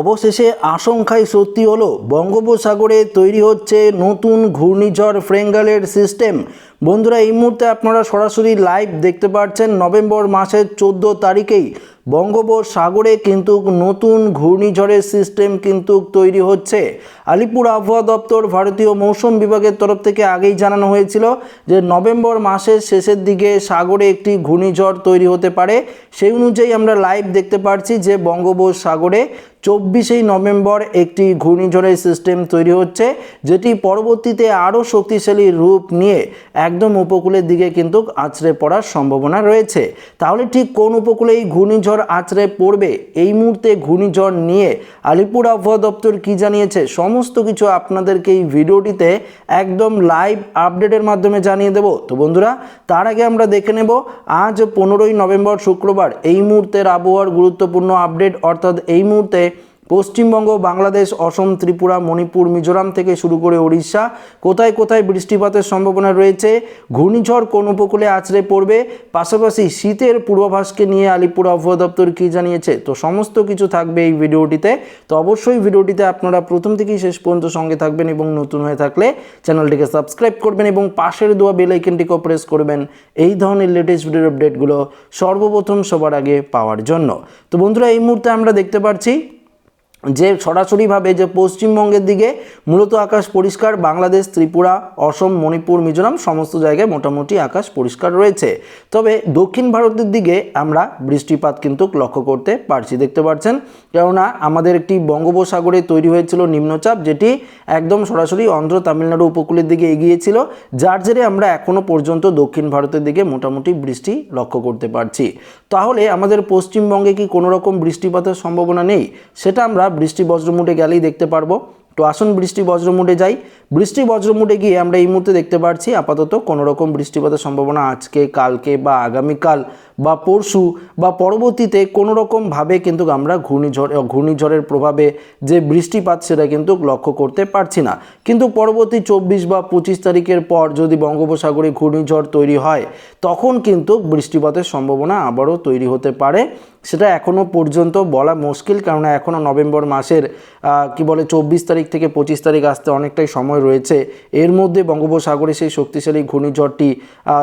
অবশেষে আশঙ্কায় সত্যি হলো, বঙ্গোপসাগরে তৈরি হচ্ছে নতুন ঘূর্ণিঝড় ফ্রেঙ্গালের সিস্টেম। বন্ধুরা, এই মুহূর্তে আপনারা সরাসরি লাইভ দেখতে পাচ্ছেন নভেম্বর মাসের চোদ্দ তারিখেই। বঙ্গোপসাগরে কিন্তু নতুন ঘূর্ণিঝড়ের সিস্টেম কিন্তু তৈরি হচ্ছে। আলিপুর আবহাওয়া দপ্তর ভারতীয় মৌসুম বিভাগের তরফ থেকে আগেই জানানো হয়েছিল যে নভেম্বর মাসের শেষের দিকে সাগরে একটি ঘূর্ণিঝড় তৈরি হতে পারে। সেই অনুযায়ী আমরা লাইভ দেখতে পাচ্ছি যে বঙ্গোপসাগরে চব্বিশেই নভেম্বর একটি ঘূর্ণিঝড়ের সিস্টেম তৈরি হচ্ছে, যেটি পরবর্তীতে আরও শক্তিশালী রূপ নিয়ে একদম উপকূলের দিকে কিন্তু আছড়ে পড়ার সম্ভাবনা রয়েছে। তাহলে ঠিক কোন উপকূলে এই ঘূর্ণিঝড় আছড়ে পড়বে। এই মুহূর্তে ঘূর্ণিঝড় নিয়ে আলিপুর আবহাওয়া দপ্তর কী জানিয়েছে, সমস্ত কিছু আপনাদেরকে এই ভিডিওটিতে একদম লাইভ আপডেটের মাধ্যমে জানিয়ে দেব। তো বন্ধুরা, তার আগে আমরা দেখে নেব, আজ পনেরোই নভেম্বর শুক্রবার এই মুহূর্তের আবহাওয়ার গুরুত্বপূর্ণ আপডেট অর্থাৎ এই মুহূর্তে পশ্চিমবঙ্গ, বাংলাদেশ, অসম, ত্রিপুরা, মণিপুর, মিজোরাম থেকে শুরু করে ওড়িশা। কোথায় কোথায় বৃষ্টিপাতের সম্ভাবনা রয়েছে? ঘূর্ণিঝড় কোন উপকূলে আছড়ে পড়বে? পাশাপাশি শীতের পূর্বাভাসকে নিয়ে আলিপুর আবহাওয়া দপ্তর কী জানিয়েছে? তো সমস্ত কিছু থাকবে এই ভিডিওটিতে। তো অবশ্যই ভিডিওটিতে আপনারা প্রথম থেকেই শেষ পর্যন্ত সঙ্গে থাকবেন এবং নতুন হয়ে থাকলে চ্যানেলটিকে সাবস্ক্রাইব করবেন এবং পাশের দোয়া বেল আইকনটিকেও প্রেস করবেন। এই ধরনের লেটেস্ট ভিডিওর আপডেটগুলো সর্বপ্রথম সবার আগে পাওয়ার জন্য। তো বন্ধুরা, এই মুহূর্তে আমরা দেখতে পাচ্ছি যে সরাসরিভাবে যে পশ্চিমবঙ্গের দিকে মূলত আকাশ পরিষ্কার, বাংলাদেশ, ত্রিপুরা, অসম, মণিপুর, মিজোরাম সমস্ত জায়গায় মোটামুটি আকাশ পরিষ্কার রয়েছে। তবে দক্ষিণ ভারতের দিকে আমরা বৃষ্টিপাত কিন্তু লক্ষ্য করতে পারছি, দেখতে পাচ্ছেন। কেননা আমাদের একটি বঙ্গোপসাগরে তৈরি হয়েছিল নিম্নচাপ, যেটি একদম সরাসরি অন্ধ্র তামিলনাড়ু উপকূলের দিকে এগিয়েছিল, যার জেরে আমরা এখনও পর্যন্ত দক্ষিণ ভারতের দিকে মোটামুটি বৃষ্টি লক্ষ্য করতে পারছি। তাহলে আমাদের পশ্চিমবঙ্গে কি কোনো রকম বৃষ্টিপাতের সম্ভাবনা নেই? সেটা আমরা বৃষ্টি বজ্রমুটে গেলেই দেখতে পারব। তো আসুন বৃষ্টি বজ্রমুটে যাই। বৃষ্টি বজ্রমুটে গিয়ে আমরা এই মুহূর্তে দেখতে পাচ্ছি আপাতত কোনো রকম বৃষ্টিপাতের সম্ভাবনা আজকে, কালকে বা আগামীকাল বা পরশু বা পরবর্তীতে কোনো রকমভাবে কিন্তু আমরা ঘূর্ণিঝড় ঘূর্ণিঝড়ের প্রভাবে যে বৃষ্টিপাত সেটা কিন্তু লক্ষ্য করতে পারছি না। কিন্তু পরবর্তী চব্বিশ বা পঁচিশ তারিখের পর যদি বঙ্গোপসাগরে ঘূর্ণিঝড় তৈরি হয়, তখন কিন্তু বৃষ্টিপাতের সম্ভাবনা আবারও তৈরি হতে পারে। সেটা এখনও পর্যন্ত বলা মুশকিল, কেননা এখনও নভেম্বর মাসের কি বলে, চব্বিশ তারিখ থেকে পঁচিশ তারিখ আসতে অনেকটাই সময় রয়েছে। এর মধ্যে বঙ্গোপসাগরে সেই শক্তিশালী ঘূর্ণিঝড়টি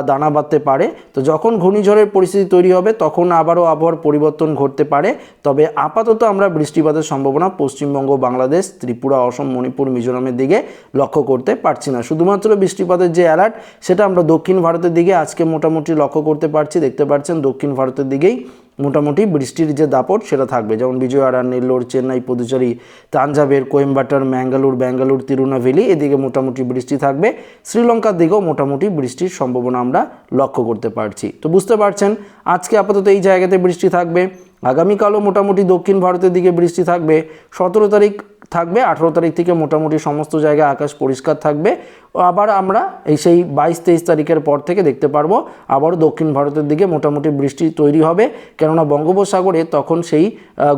দানা বাঁধতে পারে। তো যখন ঘূর্ণিঝড়ের পরিস্থিতি তৈরি হবে, তখন আবারও আবহাওয়ার পরিবর্তন ঘটতে পারে। তবে আপাতত আমরা বৃষ্টিপাতের সম্ভাবনা পশ্চিমবঙ্গ, বাংলাদেশ, ত্রিপুরা, অসম, মণিপুর, মিজোরামের দিকে লক্ষ্য করতে পারছি না। শুধুমাত্র বৃষ্টিপাতের যে অ্যালার্ট, সেটা আমরা দক্ষিণ ভারতের দিকে আজকে মোটামুটি লক্ষ্য করতে পারছি। দেখতে পাচ্ছেন দক্ষিণ ভারতের দিকেই মোটামুটি বৃষ্টির যে দাপট সেটা থাকবে। যেমন বিজয়ওয়াড়া নেল্লোর চেন্নাই পুদুচেরি তাঞ্জাবের কোয়েম্বাটার, ম্যাঙ্গালোর, ব্যাঙ্গালোর, তিরুনাভেলি, এদিকে মোটামুটি বৃষ্টি থাকবে। শ্রীলঙ্কার দিকেও মোটামুটি বৃষ্টির সম্ভাবনা আমরা লক্ষ্য করতে পারছি। তো বুঝতে পারছেন, আজকে আপাতত এই জায়গাতে বৃষ্টি থাকবে। আগামীকালও মোটামুটি দক্ষিণ ভারতের দিকে বৃষ্টি থাকবে। সতেরো তারিখ থাকবে, আঠেরো তারিখ থেকে মোটামুটি সমস্ত জায়গায় আকাশ পরিষ্কার থাকবে। আবার আমরা এই সেই বাইশ তেইশ তারিখের পর থেকে দেখতে পারব, আবারও দক্ষিণ ভারতের দিকে মোটামুটি বৃষ্টি তৈরি হবে। কেননা বঙ্গোপসাগরে তখন সেই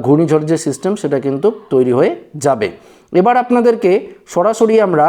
ঘূর্ণিঝড় যে সিস্টেম সেটা কিন্তু তৈরি হয়ে যাবে। এবার আপনাদেরকে সরাসরি আমরা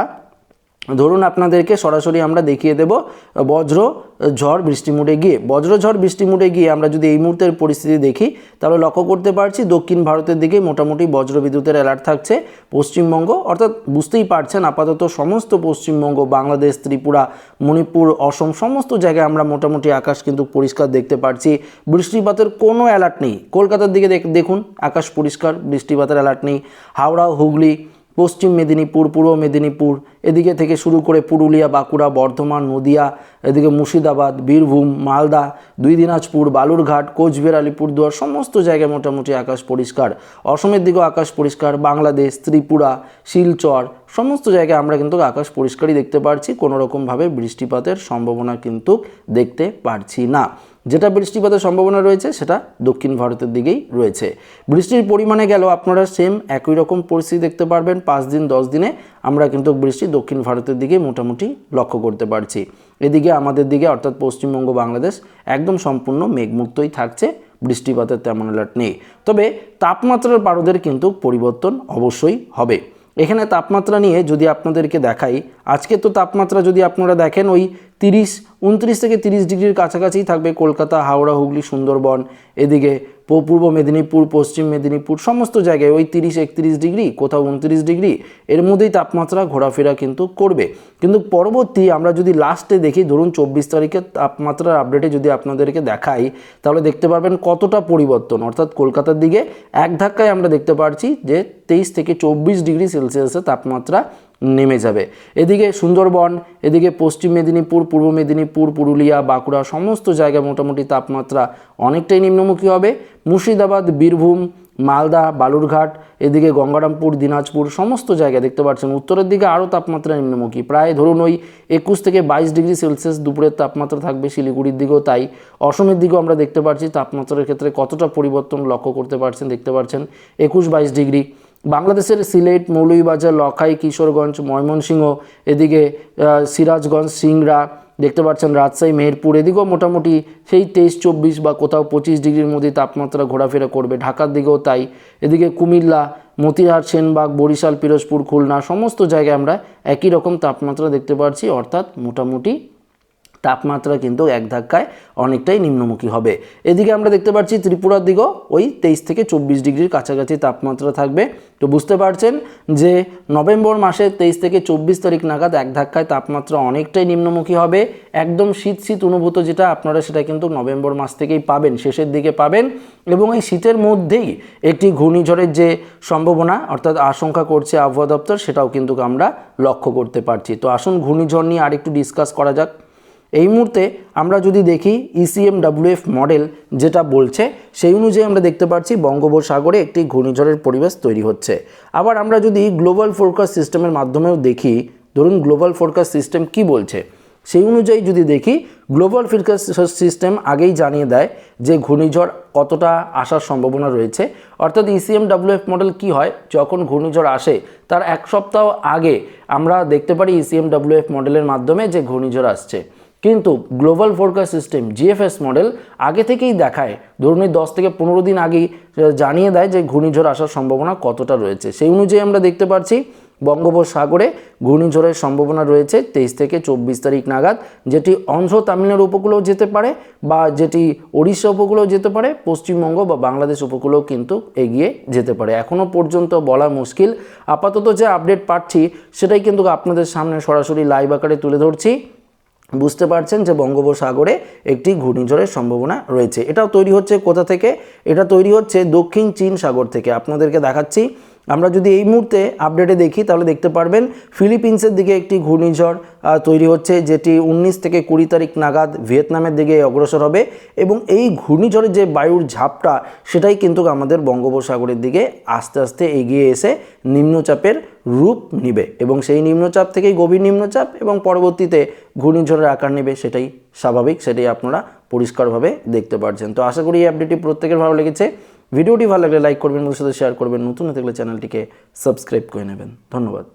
ধরুন আপনাদেরকে সরাসরি আমরা দেখিয়ে দেব, বজ্র ঝড় বৃষ্টি মুড়ে গিয়ে। বজ্র ঝড় বৃষ্টি মুড়ে গিয়ে আমরা যদি এই মুহূর্তের পরিস্থিতি দেখি, তাহলে লক্ষ্য করতে পারছি দক্ষিণ ভারতের দিকে মোটামুটি বজ্র বিদ্যুতের অ্যালার্ট থাকছে পশ্চিমবঙ্গ। অর্থাৎ বুঝতেই পারছেন আপাতত সমস্ত পশ্চিমবঙ্গ, বাংলাদেশ, ত্রিপুরা, মণিপুর, অসম সমস্ত জায়গায় আমরা মোটামুটি আকাশ কিন্তু পরিষ্কার দেখতে পারছি। বৃষ্টিপাতের কোনো অ্যালার্ট নেই। কলকাতার দিকে দেখ- দেখুন, আকাশ পরিষ্কার, বৃষ্টিপাতের অ্যালার্ট নেই। হাওড়া, হুগলি পশ্চিম মেদিনীপুর, পূর্ব মেদিনীপুর, এদিকে থেকে শুরু করে পুরুলিয়া, বাঁকুড়া, বর্ধমান, নদিয়া, এদিকে মুর্শিদাবাদ, বীরভূম, মালদা, দুই দিনাজপুর, বালুরঘাট, কোচবিহার, আলিপুরদুয়ার, সমস্ত জায়গায় মোটামুটি আকাশ পরিষ্কার। অসমের দিকেও আকাশ পরিষ্কার, বাংলাদেশ, ত্রিপুরা, শিলচর, সমস্ত জায়গায় আমরা কিন্তু আকাশ পরিষ্কারই দেখতে পারছি, কোনো রকমভাবে বৃষ্টিপাতের সম্ভাবনা কিন্তু দেখতে পারছি না। যেটা বৃষ্টিপাতের সম্ভাবনা রয়েছে, সেটা দক্ষিণ ভারতের দিকেই রয়েছে। বৃষ্টির পরিমাণে গেল আপনারা সেম একই রকম পরিস্থিতি দেখতে পারবেন। পাঁচ দিন, দশ দিনে আমরা কিন্তু বৃষ্টি দক্ষিণ ভারতের দিকে মোটামুটি লক্ষ্য করতে পারছি। এদিকে আমাদের দিকে, অর্থাৎ পশ্চিমবঙ্গ, বাংলাদেশ, একদম সম্পূর্ণ মেঘমুক্তই থাকছে। বৃষ্টিপাতের তেমন অ্যালার্ট নেই। তবে তাপমাত্রার পারদের কিন্তু পরিবর্তন অবশ্যই হবে। এখানে তাপমাত্রা নিয়ে যদি আপনাদেরকে দেখাই, আজকে তো তাপমাত্রা যদি আপনারা দেখেন, ওই তিরিশ, উনত্রিশ থেকে তিরিশ ডিগ্রির কাছাকাছি থাকবে কলকাতা, হাওড়া, হুগলি, সুন্দরবন। এদিকে পূর্ব মেদিনীপুর, পশ্চিম মেদিনীপুর, সমস্ত জায়গায় ওই তিরিশ, একত্রিশ ডিগ্রি, কোথাও উনত্রিশ ডিগ্রি, এর মধ্যেই তাপমাত্রা ঘোরাফেরা কিন্তু করবে। কিন্তু পরবর্তী আমরা যদি লাস্টে দেখি, ধরুন চব্বিশ তারিখে তাপমাত্রার আপডেটে যদি আপনাদেরকে দেখাই, তাহলে দেখতে পারবেন কতটা পরিবর্তন। অর্থাৎ কলকাতার দিকে এক ধাক্কায় আমরা দেখতে পারছি যে তেইশ থেকে চব্বিশ ডিগ্রি সেলসিয়াসের তাপমাত্রা নেমে যাবে। এদিকে সুন্দরবন, এদিকে পশ্চিম মেদিনীপুর, পূর্ব মেদিনীপুর, পুরুলিয়া, বাঁকুড়া সমস্ত জায়গায় মোটামুটি তাপমাত্রা অনেকটাই নিম্নমুখী হবে। মুর্শিদাবাদ, বীরভূম, মালদা, বালুরঘাট, এদিকে গঙ্গারামপুর, দিনাজপুর সমস্ত জায়গায় দেখতে পাচ্ছেন। উত্তরের দিকে আরও তাপমাত্রা নিম্নমুখী। প্রায় ধরুন ওই একুশ থেকে বাইশ ডিগ্রি সেলসিয়াস দুপুরের তাপমাত্রা থাকবে শিলিগুড়ির দিকেও তাই। অসমের দিকেও আমরা দেখতে পাচ্ছি তাপমাত্রার ক্ষেত্রে কতটা পরিবর্তন লক্ষ্য করতে পারছেন, দেখতে পাচ্ছেন একুশ বাইশ ডিগ্রি। বাংলাদেশের সিলেট, মৌলভীবাজার, লখাই, কিশোরগঞ্জ, ময়মনসিংহ, এদিকে সিরাজগঞ্জ, সিংড়া, দেখতে পাচ্ছেন রাজশাহী, মেহেরপুর, এদিকেও মোটামুটি সেই তেইশ, চব্বিশ বা কোথাও পঁচিশ ডিগ্রির মধ্যে তাপমাত্রা ঘোরাফেরা করবে ঢাকার দিকেও তাই। এদিকে কুমিল্লা, মতিহার, সেনবাগ, বরিশাল, পিরোজপুর, খুলনা, সমস্ত জায়গায় আমরা একই রকম তাপমাত্রা দেখতে পাচ্ছি, অর্থাৎ মোটামুটি তাপমাত্রা কিন্তু এক ধাক্কায় অনেকটাই নিম্নমুখী হবে। এদিকে আমরা দেখতে পাচ্ছি ত্রিপুরার দিকেও ওই তেইশ থেকে চব্বিশ ডিগ্রির কাছাকাছি তাপমাত্রা থাকবে। তো বুঝতে পারছেন যে নভেম্বর মাসের তেইশ থেকে চব্বিশ তারিখ নাগাদ এক ধাক্কায় তাপমাত্রা অনেকটাই নিম্নমুখী হবে। একদম শীত শীত অনুভূত যেটা আপনারা সেটা কিন্তু নভেম্বর মাস থেকেই পাবেন, শেষের দিকে পাবেন। এবং এই শীতের মধ্যেই একটি ঘূর্ণিঝড়ের যে সম্ভাবনা অর্থাৎ আশঙ্কা করছে আবহাওয়া দপ্তর, সেটাও কিন্তু আমরা লক্ষ্য করতে পারছি। তো আসুন ঘূর্ণিঝড় নিয়ে আরেকটু ডিসকাস করা যাক। এই মুহূর্তে আমরা যদি দেখি E ইসিএম ডাব্লিউএফ মডেল যেটা বলছে, সেই অনুযায়ী আমরা দেখতে পাচ্ছি বঙ্গোপসাগরে একটি ঘূর্ণিঝড়ের পরিবেশ তৈরি হচ্ছে। আবার আমরা যদি গ্লোবাল ফোরকাস্ট সিস্টেমের মাধ্যমেও দেখি, ধরুন গ্লোবাল ফোরকাস্ট সিস্টেম কি বলছে? সেই অনুযায়ী যদি দেখি গ্লোবাল ফোরকাস্ট সিস্টেম আগেই জানিয়ে দেয় যে ঘূর্ণিঝড় কতটা আসার সম্ভাবনা রয়েছে। অর্থাৎ E ইসিএম ডাব্লিউএফ মডেল কি হয়? যখন ঘূর্ণিঝড় আসে, তার এক সপ্তাহ আগে আমরা দেখতে পারি E ইসিএম ডাব্লিউএফ মডেলের মাধ্যমে যে ঘূর্ণিঝড় আসছে। কিন্তু global forecast system GFS model আগে থেকেই দেখায়। ধরুন দশ থেকে পনেরো দিন আগেই জানিয়ে দেয় যে ঘূর্ণিঝড় আসার সম্ভাবনা কতটা রয়েছে। সেই অনুযায়ী আমরা দেখতে পাচ্ছি বঙ্গোপসাগরে ঘূর্ণিঝড়ের সম্ভাবনা রয়েছে তেইশ থেকে চব্বিশ তারিখ নাগাদ, যেটি অন্ধ্র তামিলনাড়ু উপকূলেও যেতে পারে বা যেটি ওড়িশা উপকূলেও যেতে পারে, পশ্চিমবঙ্গ বা বাংলাদেশ উপকূলেও কিন্তু এগিয়ে যেতে পারে। এখনও পর্যন্ত বলা মুশকিল। আপাতত যে আপডেট পাচ্ছি, সেটাই কিন্তু আপনাদের সামনে সরাসরি লাইভ আকারে তুলে ধরছি। বুঝতে পারছেন যে বঙ্গোপসাগরে একটি ঘূর্ণিঝড়ের সম্ভাবনা রয়েছে। এটাও তৈরি হচ্ছে কোথা থেকে? এটা তৈরি হচ্ছে দক্ষিণ চীন সাগর থেকে। আপনাদেরকে দেখাচ্ছি আমরা যদি এই মুহূর্তে আপডেটে দেখি, তাহলে দেখতে পারবেন ফিলিপিন্সের দিকে একটি ঘূর্ণিঝড় তৈরি হচ্ছে, যেটি উনিশ থেকে কুড়ি তারিখ নাগাদ ভিয়েতনামের দিকে অগ্রসর হবে এবং এই ঘূর্ণিঝড়ের যে বায়ুর ঝাপটা, সেটাই কিন্তু আমাদের বঙ্গোপসাগরের দিকে আস্তে আস্তে এগিয়ে এসে নিম্নচাপের রূপ নিবে এবং সেই নিম্নচাপ থেকেই গভীর নিম্নচাপ এবং পরবর্তীতে ঘূর্ণিঝড়ের আকার নেবে, সেটাই স্বাভাবিক, সেটাই আপনারা পরিষ্কারভাবে দেখতে পারছেন। তো আশা করি এই আপডেটটি প্রত্যেকের ভালো লেগেছে। ভিডিওটি ভালো লাগলে লাইক করবেন বন্ধুদের সাথে শেয়ার করবেন, নতুন হয়ে থাকলে চ্যানেলটিকে সাবস্ক্রাইব করে নেবেন। ধন্যবাদ।